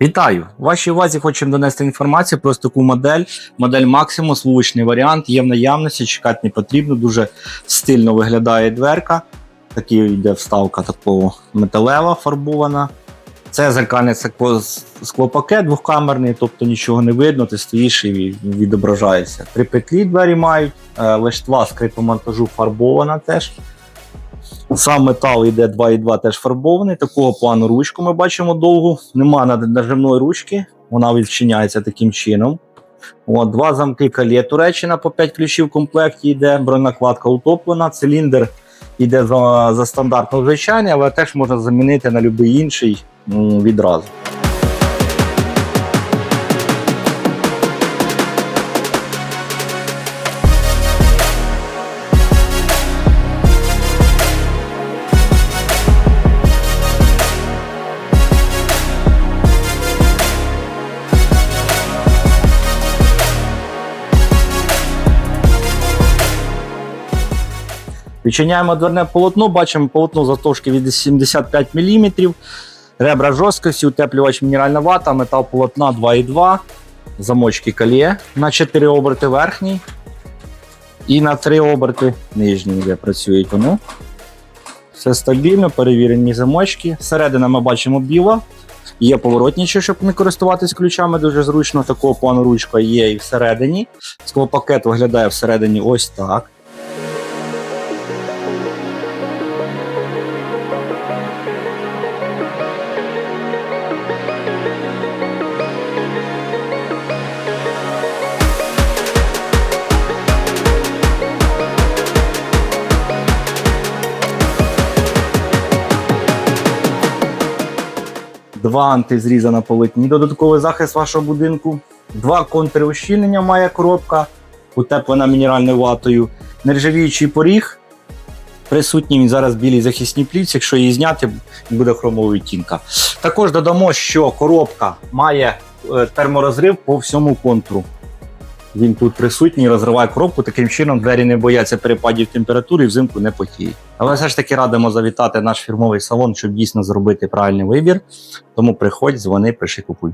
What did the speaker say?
Вітаю! Вашій увазі хочемо донести інформацію про таку модель. Модель Maximus, вуличний варіант, є в наявності, чекати не потрібно, дуже стильно виглядає дверка. Такий йде вставка такого металева фарбована. Це зеркальний скло- склопакет двохкамерний, тобто нічого не видно, ти стоїш і відображається. Три петлі двері мають, е, лиштва скрипомонтажу фарбована теж. Сам метал йде 2,2 теж фарбований. Такого плану ручку ми бачимо довгу. Нема нажимної ручки, вона відчиняється таким чином. От, два замки калє Туреччина по 5 ключів в комплекті йде, бронекладка утоплена, циліндр йде за, за стандартно звичайний, але теж можна замінити на будь-який інший відразу. Відчиняємо дверне полотно, бачимо полотно затовшки від 75 мм, ребра жорсткості, утеплювач мінеральна вата, метал полотна 2,2, замочки кольє на 4 оберти верхній і на 3 оберти нижній, де працюють вони. Все стабільно, перевірені замочки. Середина ми бачимо біла. Є поворотничі, щоб не користуватись ключами, дуже зручно. Такого плану ручка є і всередині. Склопакет виглядає всередині ось так. Два антизріза на полотні, додатковий захист вашого будинку. Два контури ущільнення має коробка, утеплена мінеральною ватою. Нержавіючий поріг. Присутній він зараз білій захисній плівці. Якщо її зняти, буде хромова відтінка. Також додамо, що коробка має е, терморозрив по всьому контуру. Він тут присутній, розриває коробку. Таким чином двері не бояться перепадів температури і взимку не потіють. Але все ж таки радимо завітати наш фірмовий салон, щоб дійсно зробити правильний вибір. Тому приходь, дзвони, пиши, купуй.